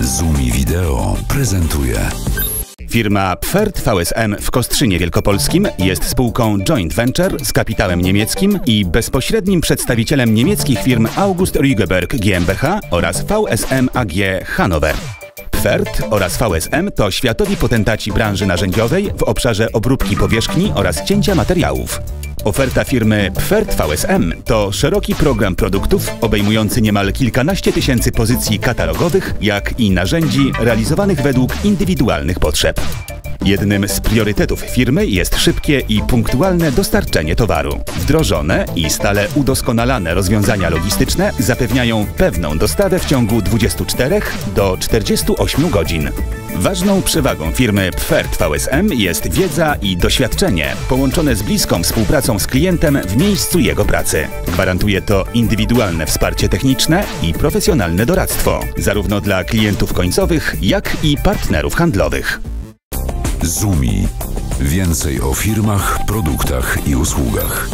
Zoomi Wideo prezentuje. Firma Pferd VSM w Kostrzynie Wielkopolskim jest spółką joint venture z kapitałem niemieckim i bezpośrednim przedstawicielem niemieckich firm August Rügeberg GmbH oraz VSM AG Hannover. Pferd oraz VSM to światowi potentaci branży narzędziowej w obszarze obróbki powierzchni oraz cięcia materiałów. Oferta firmy Pferd VSM to szeroki program produktów obejmujący niemal kilkanaście tysięcy pozycji katalogowych, jak i narzędzi realizowanych według indywidualnych potrzeb. Jednym z priorytetów firmy jest szybkie i punktualne dostarczenie towaru. Wdrożone i stale udoskonalane rozwiązania logistyczne zapewniają pewną dostawę w ciągu 24 do 48 godzin. Ważną przewagą firmy Pferd VSM jest wiedza i doświadczenie połączone z bliską współpracą z klientem w miejscu jego pracy. Gwarantuje to indywidualne wsparcie techniczne i profesjonalne doradztwo, zarówno dla klientów końcowych, jak i partnerów handlowych. Zoomi. Więcej o firmach, produktach i usługach.